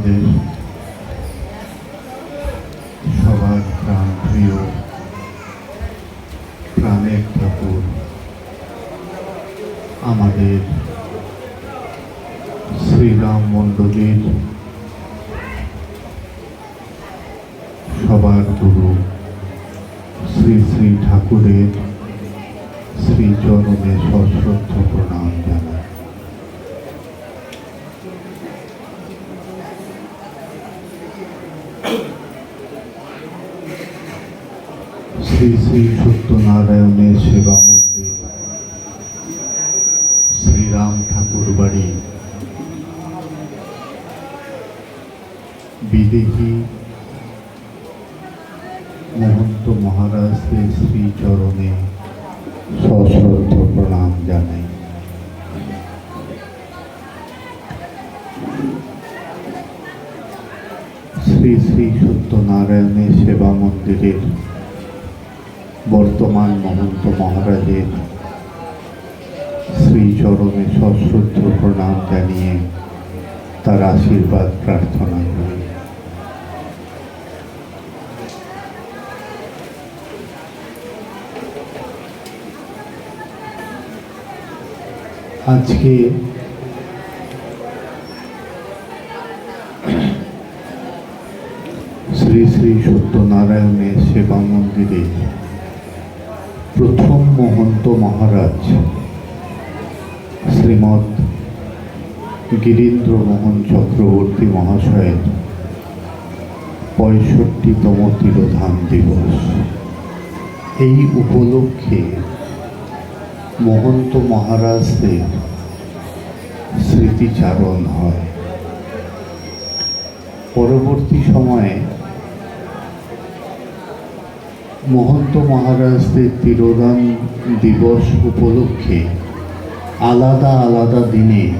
আমাদের মহারাজদের শ্রীচরণে সশ্রদ্ধ প্রণাম জানাই। শ্রী শ্রী সত্যনারায়ণের সেবা মন্দিরের বর্তমান মহন্ত মহারাজের শ্রীচরণে সশ্রদ্ধ প্রণাম জানিয়ে তার আশীর্বাদ প্রার্থনা করি। আজকে শ্রী শ্রী সত্যনারায়ণের সেবা মন্দিরে প্রথম মহন্ত মহারাজ শ্রীমৎ গিরীন্দ্র মোহন চক্রবর্তী মহাশয়ের পঁয়ষট্টিতম তিরোধান দিবস। এই উপলক্ষে মহন্ত মহারাজদের স্মৃতিচারণ হয়। পরবর্তী সময়ে মহন্ত মহারাজদের তিরোধান দিবস উপলক্ষে আলাদা আলাদা দিনে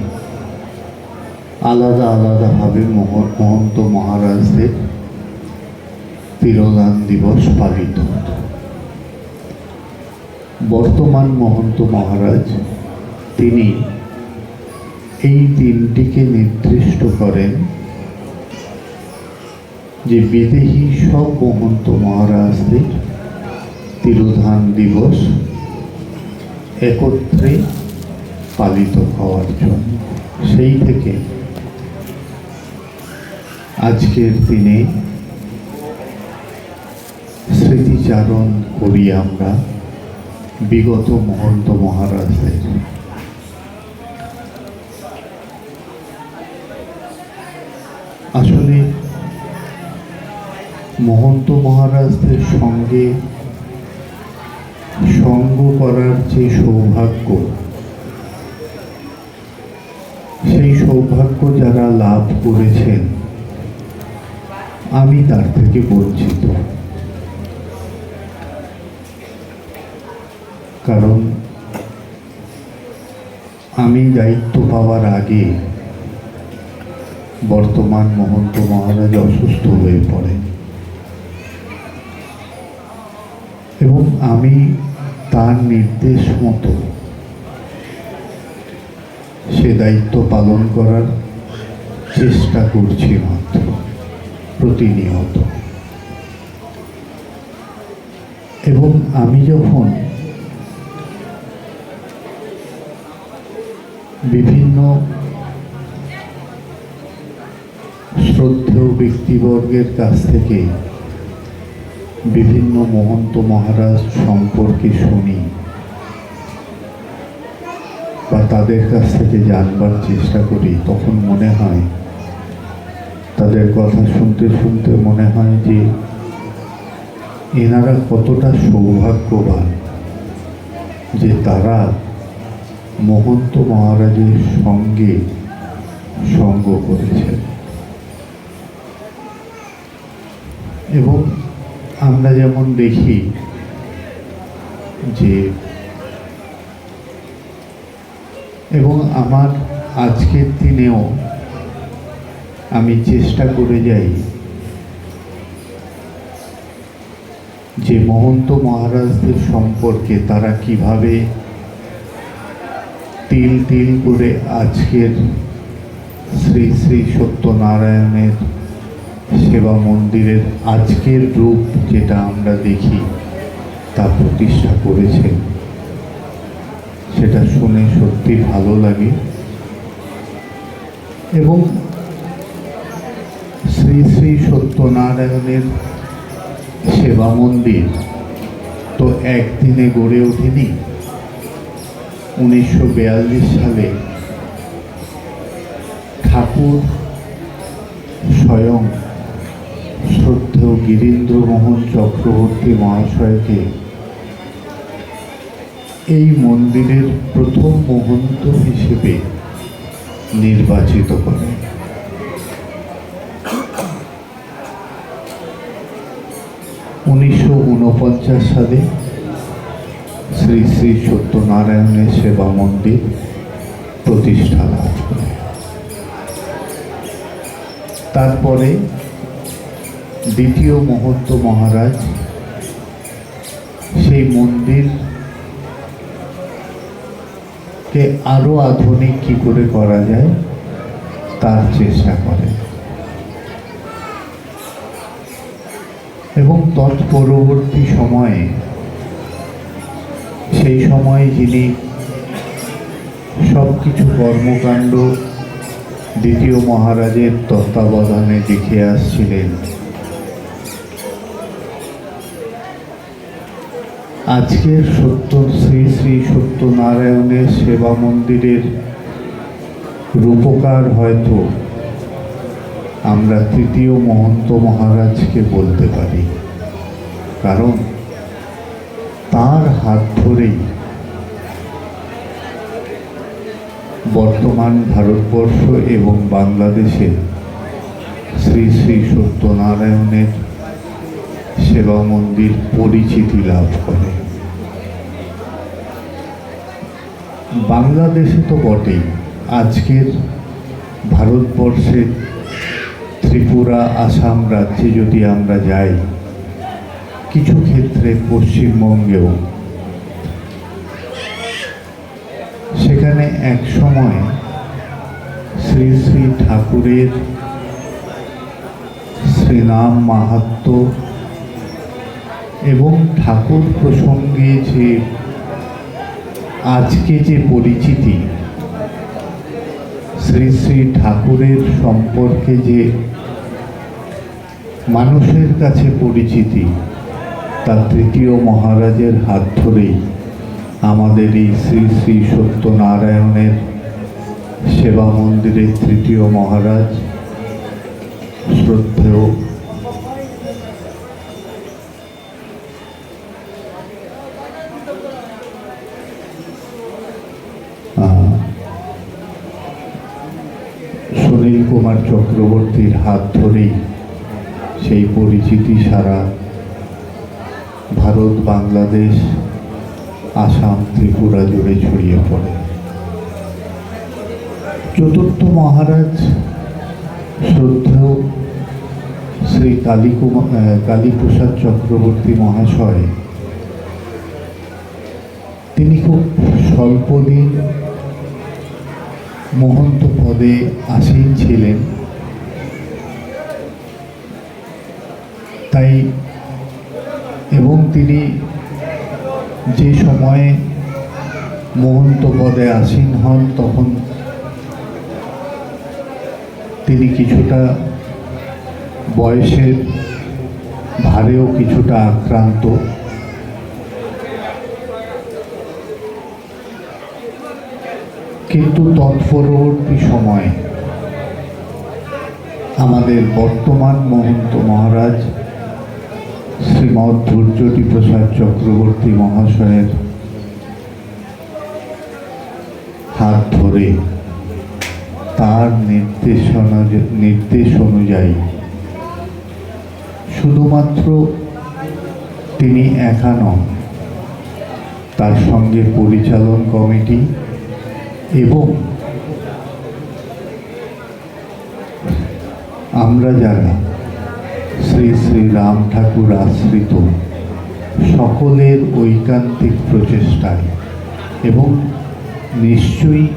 আলাদা আলাদাভাবে মহ- মহন্ত মহারাজদের তিরোধান দিবস পালিত বর্তমান মহন্ত মহারাজ, তিনি এই দিনটিকে নির্দিষ্ট করেন যে বিদেহী সব মহন্ত মহারাজদের তিরোধান দিবস একত্রে পালিত হওয়ার জন্য। সেই থেকে আজকের দিনে স্মৃতিচারণ করি আমরা। বিগত মহন্ত মহারাজদের। আসলে মহন্ত মহারাজদের সঙ্গে সঙ্গ করার যে সৌভাগ্য, সেই সৌভাগ্য যারা লাভ করেছেন, আমি তার থেকে বঞ্চিত। কারণ আমি দায়িত্ব পাওয়ার আগে বর্তমান মহন্ত মহারাজ অসুস্থ হয়ে পড়েন এবং আমি তার নির্দেশ মতো সে দায়িত্ব পালন করার চেষ্টা করছি মাত্র, প্রতিনিয়ত। এবং আমি যখন বিভিন্ন শ্রদ্ধেয় ব্যক্তিবর্গের কাছ থেকে বিভিন্ন মহন্ত মহারাজ সম্পর্কে শুনি বা তাদের কাছ থেকে জানবার চেষ্টা করি, তখন মনে হয়, তাদের কথা শুনতে শুনতে মনে হয় যে এনারা কতটা সৌভাগ্যবান যে তারা মহন্ত মহারাজের সঙ্গে সঙ্গ করেছেন। এবং আমরা যেমন দেখি যে, এবং আমার আজকের দিনেও আমি চেষ্টা করে যাই যে মহন্ত মহারাজদের সম্পর্কে তারা কীভাবে তিল তিল করে আজকের শ্রী শ্রী সত্যনারায়ণের সেবা মন্দিরের আজকের রূপ যেটা আমরা দেখি, তা প্রতিষ্ঠা করেছেন সেটা শুনে সত্যি ভালো লাগে। এবং শ্রী শ্রী সত্যনারায়ণের সেবা মন্দির তো একদিনে গড়ে ওঠেনি। উনিশশো বিয়াল্লিশ সালে ঠাকুর স্বয়ং শ্রদ্ধেয় গিরীন্দ্রমোহন চক্রবর্তী মহাশয়কে এই মন্দিরের প্রথম মহন্ত হিসেবে নির্বাচিত করেন। উনিশশো সালে শ্রী শ্রী সত্যনারায়ণের সেবা মন্দির প্রতিষ্ঠা লাভ করে। তারপরে দ্বিতীয় মহন্ত মহারাজ, সেই মন্দির কে আরও আধুনিক কি করে করা যায়, তার চেষ্টা করে। এবং তৎপরবর্তী সময়ে সেই সময় যিনি সব কিছু কর্মকাণ্ড দ্বিতীয় মহারাজের তত্ত্বাবধানে দেখে আসছিলেন। আজকের সত্য শ্রী শ্রী সত্যনারায়ণের সেবা মন্দিরের রূপকার হয়তো আমরা তৃতীয় মহন্ত মহারাজকে বলতে পারি। কারণ তার হাত ধরেই বর্তমান ভারতবর্ষ এবং বাংলাদেশে শ্রী শ্রী সত্যনারায়ণের সেবা মন্দির পরিচিতি লাভ করে। বাংলাদেশে তো বটেই। আজকের ভারতবর্ষের ত্রিপুরা, আসাম রাজ্যে যদি আমরা যাই কিছু ক্ষেত্রে পশ্চিমবঙ্গেও। সেখানে এক সময় শ্রী শ্রী ঠাকুরের শ্রীরাম মাহাত্ম এবং ঠাকুর প্রসঙ্গে যে আজকে যে পরিচিতি, শ্রী শ্রী ঠাকুরের সম্পর্কে যে মানুষের কাছে পরিচিতি তা তৃতীয় মহারাজের হাত ধরেই আমাদের এই শ্রী শ্রী সত্যনারায়ণের সেবা মন্দিরের তৃতীয় মহারাজ শ্রদ্ধেয় সুনীল কুমার চক্রবর্তীর হাত ধরেই সেই পরিচিতি সারা ভারত, বাংলাদেশ, আসাম, ত্রিপুরা জুড়ে ছড়িয়ে পড়ে। চতুর্থ মহারাজ শ্রদ্ধেয় শ্রী কালীকুমার কালীপ্রসাদ চক্রবর্তী মহাশয়। তিনি খুব স্বল্প দিন মহন্ত পদে আসীন ছিলেন। তাই এবং তিনি যে সময়ে মহন্ত পদে আসীন হন, তখন তিনি কিছুটা বয়সের ভারেও কিছুটা আক্রান্ত। কিন্তু তৎপরবর্তী সময়ে আমাদের বর্তমান মহন্ত মহারাজ শ্রীমৎ ধৈর্যটি প্রসাদ চক্রবর্তী মহাশয়ের হাত ধরে তার নির্দেশনা নির্দেশ অনুযায়ী শুধুমাত্র তিনি একা নন, তার সঙ্গে পরিচালন কমিটি এবং আমরা যারা শ্রী শ্রী রাম ঠাকুর আশ্রিত সকলের ঐকান্তিক প্রচেষ্টায় এবং নিশ্চয়ই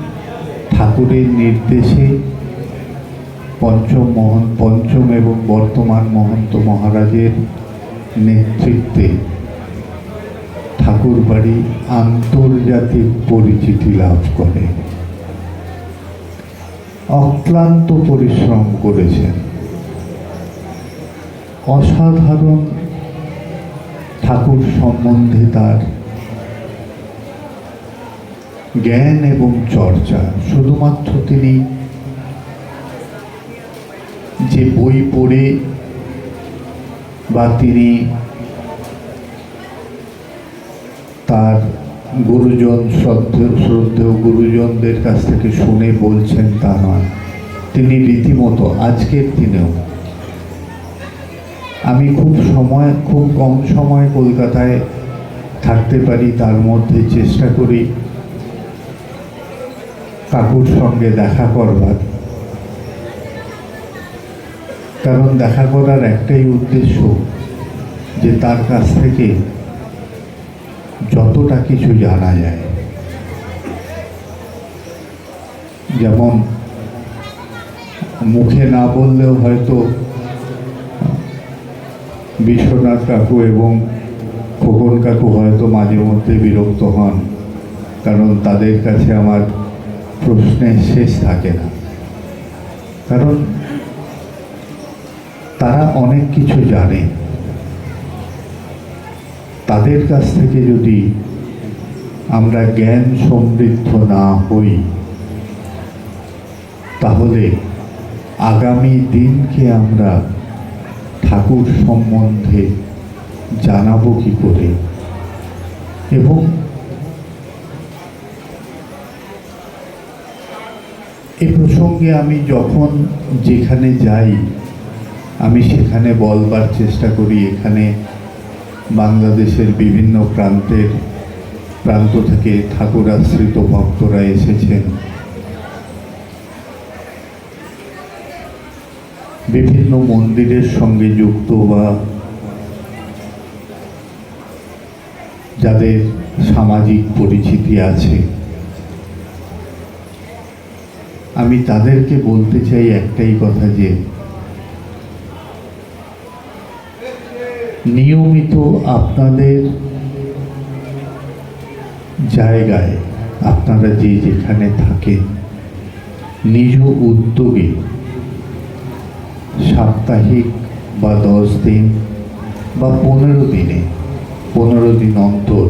ঠাকুরের নির্দেশে পঞ্চম মোহন, পঞ্চম এবং বর্তমান মহন্ত মহারাজের নেতৃত্বে ঠাকুরবাড়ি আন্তর্জাতিক পরিচিতি লাভ করে। অক্লান্ত পরিশ্রম করেছেন। অসাধারণ ঠাকুর সম্বন্ধে তার জ্ঞান এবং চর্চা। শুধুমাত্র তিনি যে বই পড়ে বা তিনি তার গুরুজন শ্রদ্ধে শ্রদ্ধেয় গুরুজনদের কাছ থেকে শুনে বলছেন তা নয়। তিনি রীতিমতো আজকের দিনেও আমি খুব সময়, খুব কম সময় কলকাতায় থাকতে পারি, তার মধ্যে চেষ্টা করি কাকুর সঙ্গে দেখা করবার। কারণ দেখা করার একটাই উদ্দেশ্য যে তার কাছ থেকে যতটা কিছু জানা যায়। যেমন মুখে না বললেও হয়তো বিশ্বনাথ কাকু এবং খোকন কাকু হয়তো মাঝে মধ্যে বিরক্ত হন, কারণ তাদের কাছে আমার প্রশ্নের শেষ থাকে না। কারণ তারা অনেক কিছু জানে। তাদের কাছ থেকে যদি আমরা জ্ঞান সমৃদ্ধ না হই, তাহলে আগামী দিনকে আমরা ঠাকুর সম্বন্ধে জানাব কি করে? এবং এ প্রসঙ্গে আমি যখন যেখানে যাই, আমি সেখানে বলবার চেষ্টা করি। এখানে বাংলাদেশের বিভিন্ন প্রান্তের প্রান্ত থেকে ঠাকুর আশ্রিত ভক্তরা এসেছেন। বিভিন্ন মন্দিরের সঙ্গে যুক্ত বা যাদের সামাজিক পরিচিতি আছে। আমি তাদেরকে বলতে চাই একটাই কথা যে, নিয়মিত আপনাদের জায়গায় আপনারা যে যেখানে থাকেন, নিজ উদ্যোগে সাপ্তাহিক বা দশ দিন বা পনেরো দিনে, পনেরো দিন অন্তর,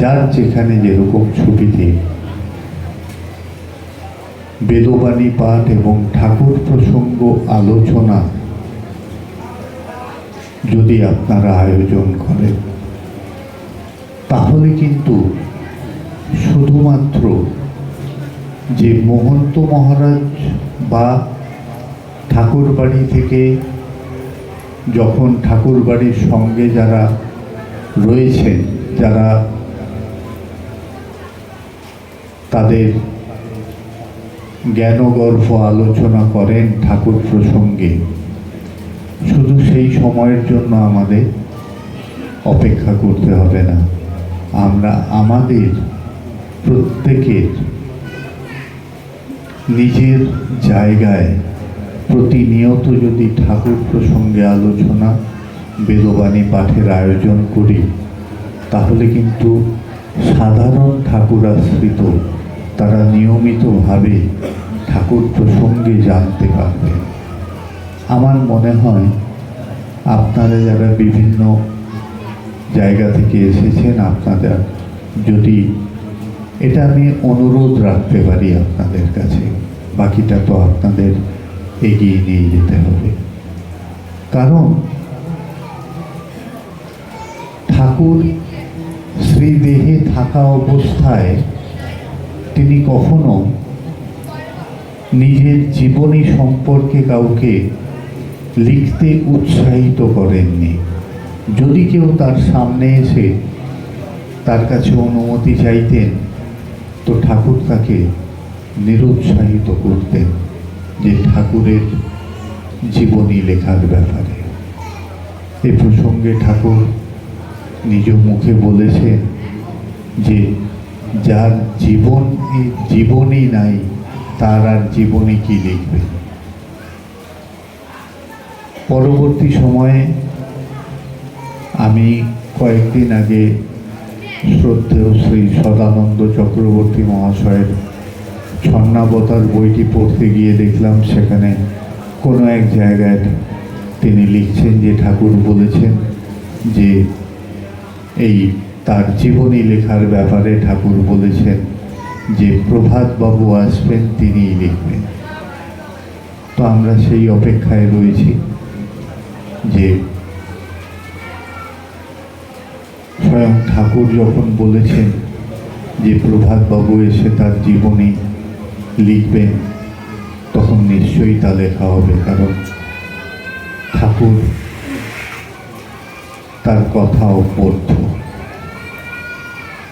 যার যেখানে যেরকম ছুটিতে বেদবাণী পাঠ এবং ঠাকুর প্রসঙ্গ আলোচনা যদি আপনারা আয়োজন করেন, তাহলে কিন্তু শুধুমাত্র যে মহন্ত মহারাজ বা ঠাকুর বাড়ি থেকে যখন ঠাকুর বাড়ির সঙ্গে যারা রয়েছেন, যারা তাদের জ্ঞানগর্ভ আলোচনা করেন ঠাকুর প্রসঙ্গে, শুধু সেই সময়ের জন্য আমাদের অপেক্ষা করতে হবে না। আমরা আমাদের প্রত্যেকের নিজের জায়গায় প্রতিনিয়ত যদি ঠাকুর প্রসঙ্গে আলোচনা, বেদবাণী পাঠের আয়োজন করি, তাহলে কিন্তু সাধারণ ঠাকুর আশ্রিত তারা নিয়মিতভাবে ঠাকুর প্রসঙ্গে জানতে পারবে। আমার মনে হয় আপনারা যারা বিভিন্ন জায়গা থেকে এসেছেন, আপনাদের যদি এটা আমি অনুরোধ রাখতে পারি আপনাদের কাছে, বাকিটা তো আপনাদের এগিয়ে নিয়ে যেতে হবে। কারণ ঠাকুর শ্রীদেহে থাকা অবস্থায় তিনি কখনো নিজের জীবনী সম্পর্কে কাউকে লিখতে উৎসাহিত করেননি। যদি কেউ তার সামনে এসে তার কাছে অনুমতি চাইতেন, তো ঠাকুর তাকে নিরুৎসাহিত করতেন। যে ঠাকুরের জীবনী লেখার ব্যাপারে। এ প্রসঙ্গে ঠাকুর নিজ মুখে বলেছেন যে, যার জীবন জীবনই নাই, তার আর জীবনে কি লিখবে? পরবর্তী সময়ে আমি কয়েকদিন আগে শ্রদ্ধেয় শ্রী সদানন্দ চক্রবর্তী মহাশয়ের ছন্নাবতার বইটি পড়তে গিয়ে দেখলাম সেখানে কোনো এক জায়গায় তিনি লিখছেন যে ঠাকুর বলেছেন যে এই তার জীবনী লেখার ব্যাপারে ঠাকুর বলেছেন যে প্রভাতবাবু আসবেন, তিনিই লিখবেন। তো আমরা সেই অপেক্ষায় রয়েছি যে স্বয়ং ঠাকুর যখন বলেছেন যে প্রভাতবাবু এসে তার জীবনী লিখবেন তখন নিশ্চয়ই তা লেখা হবে কারণ ঠাকুর তার কথা অপর্থ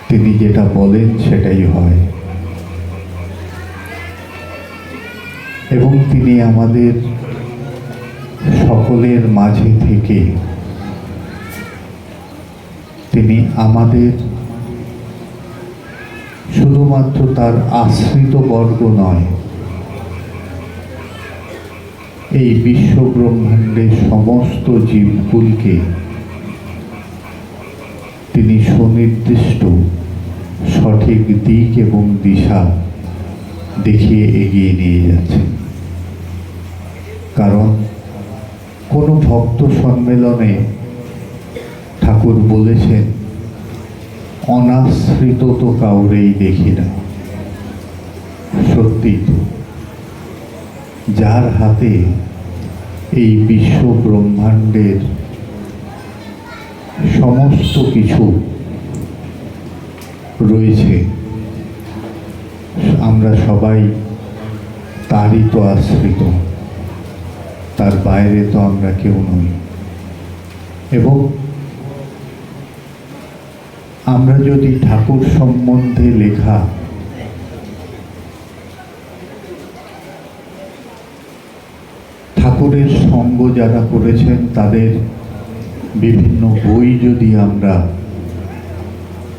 তিনি যেটা বলেন সেটাই হয়। এবং তিনি আমাদের সকলের মাঝে থেকে তিনি আমাদের শুধুমাত্র তার আশ্রিত বর্গ নয়, এই বিশ্ব ব্রহ্মাণ্ডের সমস্ত জীবকুলকে তিনি সুনির্দিষ্ট সঠিক দিক এবং দিশা দেখিয়ে এগিয়ে নিয়ে যাচ্ছেন। কারণ কোনো ভক্ত সম্মেলনে ঠাকুর বলেছেন অনাশ্রিত তো কাউরেই দেখি না। সত্যি তো, যার হাতে এই বিশ্ব ব্রহ্মাণ্ডের সমস্ত কিছু রয়েছে, আমরা সবাই তারই তো আশ্রিত, তার বাইরে তো আমরা কেউ নই। এবং আমরা যদি ঠাকুর সম্বন্ধে লেখা, ঠাকুরের সঙ্গ যারা করেছেন, তাদের বিভিন্ন বই যদি আমরা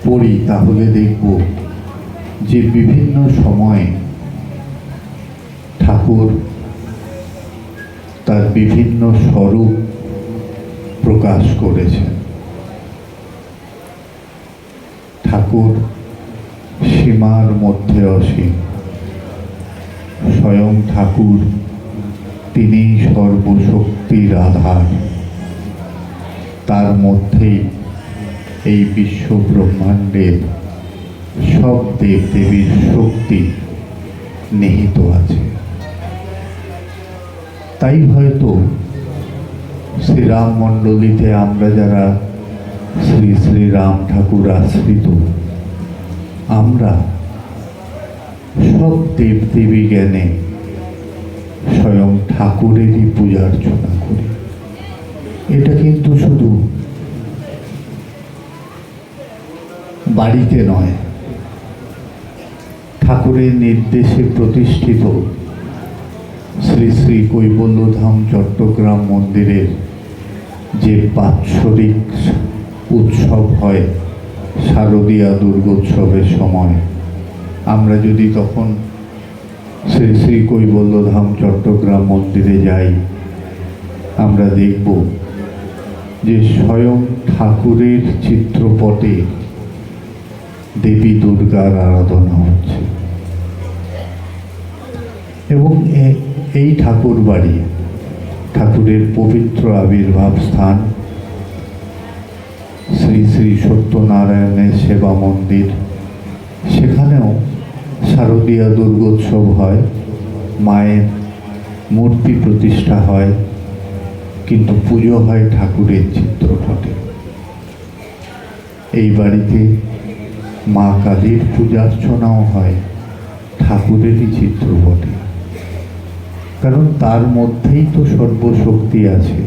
পড়ি, তাহলে দেখব যে বিভিন্ন সময়ে ঠাকুর তার বিভিন্ন স্বরূপ প্রকাশ করেছেন। ঠাকুর সীমার মধ্যে অসীম। স্বয়ং ঠাকুর তিনি সর্বশক্তির আধার। তার মধ্যেই এই বিশ্ব ব্রহ্মাণ্ডের সব দেব দেবীর শক্তি নিহিত আছে। তাই হয়তো শ্রীরাম মণ্ডলীতে আমরা যারা শ্রী শ্রী রাম ঠাকুর আশ্রিত আমরা সব দেব দেবী জ্ঞানে স্বয়ং ঠাকুরেরই পূজা অর্চনা করি। এটা কিন্তু শুধু বাড়িতে নয়, ঠাকুরের নির্দেশে প্রতিষ্ঠিত শ্রী শ্রী কৈবল্যধাম চট্টগ্রাম মন্দিরের যে বাৎসরিক উৎসব হয় শারদীয়া দুর্গোৎসবের সময়। আমরা যদি তখন শ্রী শ্রী কৈবল্যধাম, চট্টগ্রাম মন্দিরে যাই, আমরা দেখব যে স্বয়ং ঠাকুরের চিত্রপটে দেবী দুর্গার আরাধনা হচ্ছে। এবং এই ঠাকুর বাড়ি ঠাকুরের পবিত্র আবির্ভাব স্থান শ্রী শ্রী সত্যনারায়ণের সেবা মন্দির। সেখানেও শারদীয়া দুর্গোৎসব হয়, মায়ের মূর্তি প্রতিষ্ঠা হয়, কিন্তু পুজো হয় ঠাকুরের চিত্রপটে। এই বাড়িতে মা কালীর পূজার্চনাও হয় ঠাকুরেরই চিত্রপটে। কারণ তার মধ্যেই তো সর্বশক্তি আছে।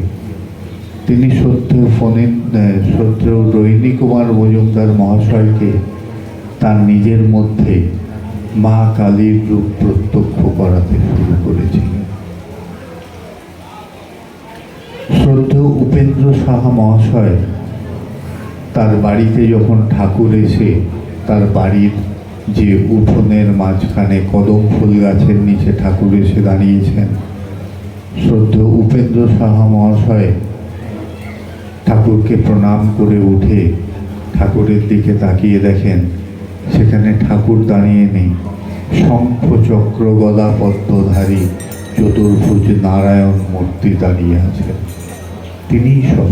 তিনি সত্যেও ফণীন সত্যেও রোহিণী কুমার মজুমদার মহাশয়কে তার নিজের মধ্যে মা কালীর রূপ প্রত্যক্ষ করাতে শুরু করেছিলেন। শ্রদ্ধেয় উপেন্দ্র সাহা মহাশয় তার বাড়িতে যখন ঠাকুর এসে তার বাড়ির যে উঠোনের মাঝখানে কদম ফুল গাছের নিচে ঠাকুর এসে দাঁড়িয়েছেন শ্রদ্ধেয় উপেন্দ্র সাহা মহাশয় ঠাকুরকে প্রণাম করে উঠে ঠাকুরের দিকে তাকিয়ে দেখেন, সেখানে ঠাকুর দাঁড়িয়ে নেই। শঙ্খ চক্র গদা পদ্মধারী চতুর্ভুজ নারায়ণ মূর্তি দাঁড়িয়ে আছেন তিনিই সব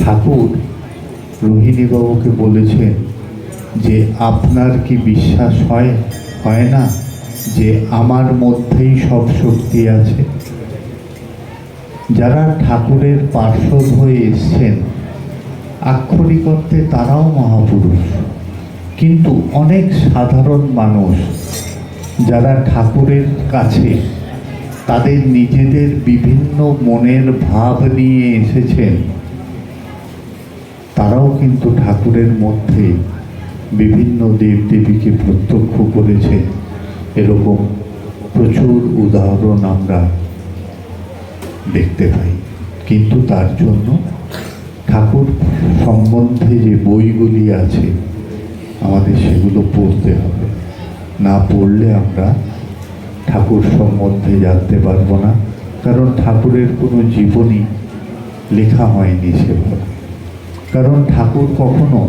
ঠাকুর রোহিণীবাবুকে বলেছেন যে, আপনার কি বিশ্বাস হয় হয় না যে, আমার মধ্যেই সব শক্তি আছে? যারা ঠাকুরের পার্শ্বদ হয়ে এসছেন আক্ষরিক অর্থে তারাও মহাপুরুষ। কিন্তু অনেক সাধারণ মানুষ যারা ঠাকুরের কাছে তাদের নিজেদের বিভিন্ন মনের ভাব নিয়ে এসেছেন, তারাও কিন্তু ঠাকুরের মধ্যে বিভিন্ন দেবদেবীকে প্রত্যক্ষ করেছে এরকম প্রচুর উদাহরণ আমরা দেখতে পাই। কিন্তু তার জন্য ঠাকুর সম্বন্ধে যে বইগুলি আছে, আমাদের সেগুলো পড়তে হবে। না পড়লে আমরা ঠাকুর সম্বন্ধে জানতে পারব না, কারণ ঠাকুরের কোনো জীবনী লেখা হয়নি সেভাবে। কারণ ঠাকুর কখনো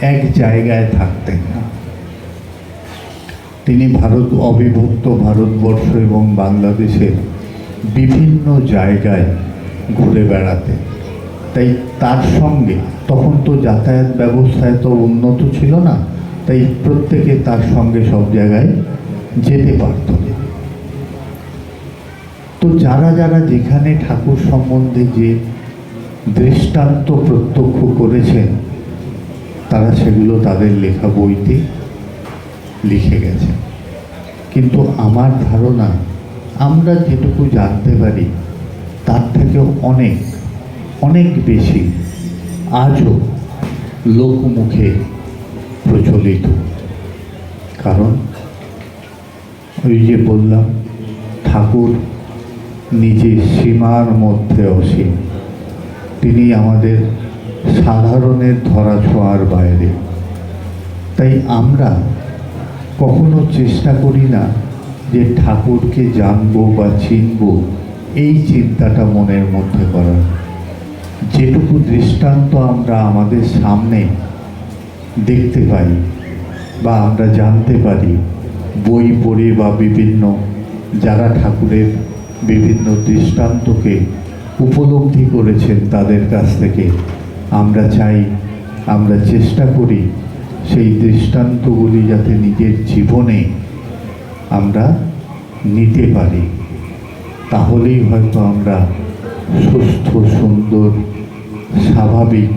এক জায়গায় থাকতেন না। তিনি ভারত অবিভক্ত ভারতবর্ষ এবং বাংলাদেশের বিভিন্ন জায়গায় ঘুরে বেড়াতে। তাই তার সঙ্গে তখন তো যাতায়াত ব্যবস্থায় তো উন্নত ছিল না, তাই প্রত্যেকে তার সঙ্গে সব জায়গায় যেতে পারত। তো যারা যারা যেখানে ঠাকুর সম্বন্ধে যে দৃষ্টান্ত প্রত্যক্ষ করেছেন, তারা সেগুলো তাদের লেখা বইতে লিখে গেছে কিন্তু আমার ধারণা আমরা যেটুকু জানতে পারি, তার থেকেও অনেক অনেক বেশি আজও লোকমুখে প্রচলিত। কারণ, ওই যে বললাম, ঠাকুর নিজে সীমার মধ্যে অসীম। তিনি আমাদের সাধারণের ধরা ছোঁয়ার বাইরে। তাই আমরা কখনো চেষ্টা করি না যে ঠাকুরকে জানব বা চিনবো, এই চিন্তাটা মনের মধ্যে করার যেটুকু দৃষ্টান্ত আমরা আমাদের সামনে দেখতে পাই বা আমরা জানতে পারি, বই পড়ে বা বিভিন্ন, যারা ঠাকুরের বিভিন্ন দৃষ্টান্তকে উপলব্ধি করেছেন তাদের কাছ থেকে আমরা চাই, আমরা চেষ্টা করি সেই দৃষ্টান্তগুলি যাতে নিজের জীবনে আমরা নিতে পারি। তাহলেই হয়তো আমরা সুস্থ, সুন্দর, স্বাভাবিক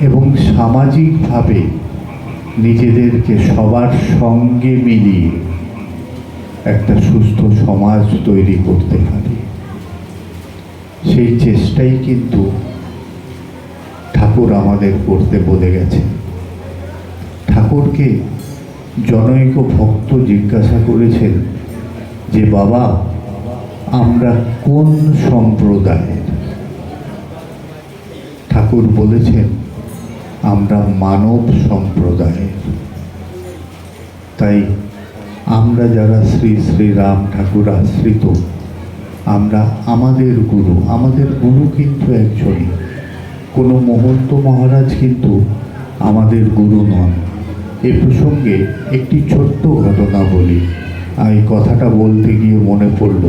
এবং সামাজিকভাবে নিজেদেরকে সবার সঙ্গে মিলিয়ে একটা সুস্থ সমাজ তৈরি করতে পারি। সেই চেষ্টাই কিন্তু ঠাকুর আমাদের করতে বলে গেছে ঠাকুরকে জনৈক ভক্ত জিজ্ঞাসা করেছেন যে, বাবা, আমরা কোন সম্প্রদায়ের? ঠাকুর বলেছেন, আমরা মানব সম্প্রদায়ের। তাই আমরা যারা শ্রী শ্রী রাম ঠাকুর আশ্রিত, আমরা আমাদের গুরু আমাদের গুরু কিন্তু একজনই। কোনো মহন্ত মহারাজ কিন্তু আমাদের গুরু নন। এ প্রসঙ্গে একটি ছোট্ট ঘটনা বলি। আর কথাটা বলতে গিয়ে মনে পড়ল।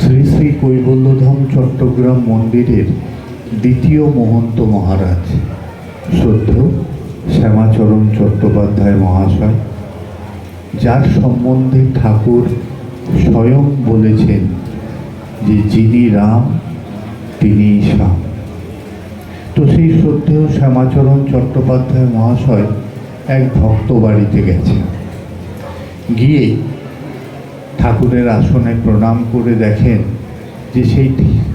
শ্রী শ্রী কৈবল্যধাম চট্টগ্রাম মন্দিরের দ্বিতীয় মহন্ত মহারাজ শ্রদ্ধেয় শ্যামাচরণ চট্টোপাধ্যায় মহাশয়, যার সম্বন্ধে ঠাকুর স্বয়ং বলেছেন যে যিনি রাম তিনি শ্যাম। তো সেই শ্রদ্ধেয় শ্যামাচরণ চট্টোপাধ্যায় মহাশয় এক ভক্ত বাড়িতে গেছেন গিয়ে ঠাকুরের আসনে প্রণাম করে দেখেন যে সেই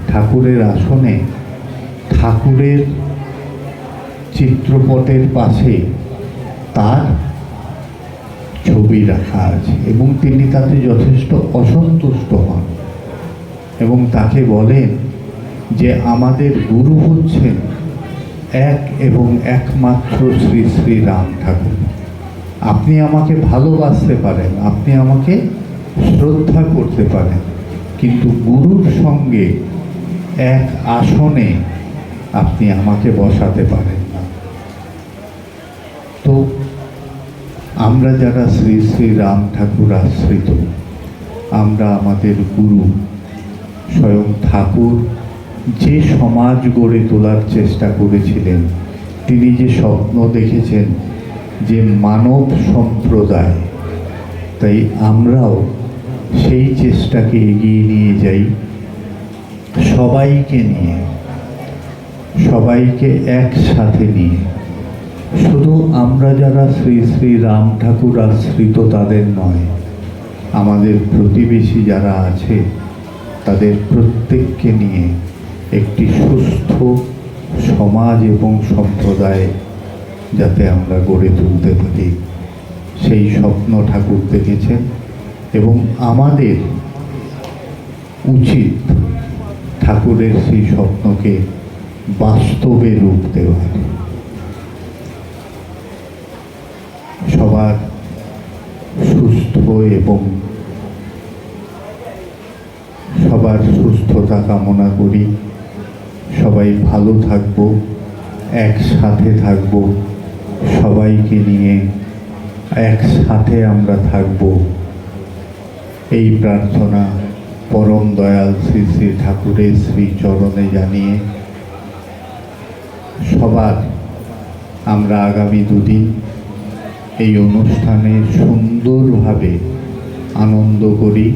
ঠাকুরের আসনে ঠাকুরের চিত্রপটের পাশে তার ছবি রাখা আছে এবং তিনি তাতে যথেষ্ট অসন্তুষ্ট হন এবং তাকে বলেন যে আমাদের গুরু হচ্ছেন এক এবং একমাত্র শ্রী শ্রী রাম ঠাকুর। আপনি আমাকে ভালোবাসতে পারেন, আপনি আমাকে শ্রদ্ধা করতে পারেন, কিন্তু গুরুর সঙ্গে এক আসনে আপনি আমাকে বসাতে পারেন না। তো আমরা যারা শ্রী শ্রী রাম ঠাকুর আশ্রিত, আমরা আমাদের গুরু স্বয়ং ঠাকুর যে সমাজ গড়ে তোলার চেষ্টা করেছিলেন, তিনি যে স্বপ্ন দেখেছেন যে মানব সম্প্রদায়, তাই আমরাও সেই চেষ্টাকে এগিয়ে নিয়ে যাই সবাইকে নিয়ে, সবাইকে একসাথে নিয়ে। শুধু আমরা যারা শ্রী শ্রী রাম ঠাকুর আশ্রিত তাদের নয়, আমাদের প্রতিবেশী যারা আছে, তাদের প্রত্যেককে নিয়ে একটি সুস্থ সমাজ এবং সম্প্রদায় যাতে আমরা গড়ে তুলতে পারি। সেই স্বপ্ন ঠাকুর দেখেছেন এবং আমাদের উচিত ঠাকুরের সেই স্বপ্নকে বাস্তবে রূপ দেওয়ার সবার সুস্থ এবং সবার সুস্থতা কামনা করি। সবাই ভালো থাকব, একসাথে থাকব, সবাইকে নিয়ে একসাথে আমরা থাকব। এই প্রার্থনা পরম দয়াল শ্রী শ্রী ঠাকুরের শ্রী চরণে জানিয়ে সবার আমরা আগামী দুদিন এই অনুষ্ঠানে সুন্দরভাবে আনন্দ করি।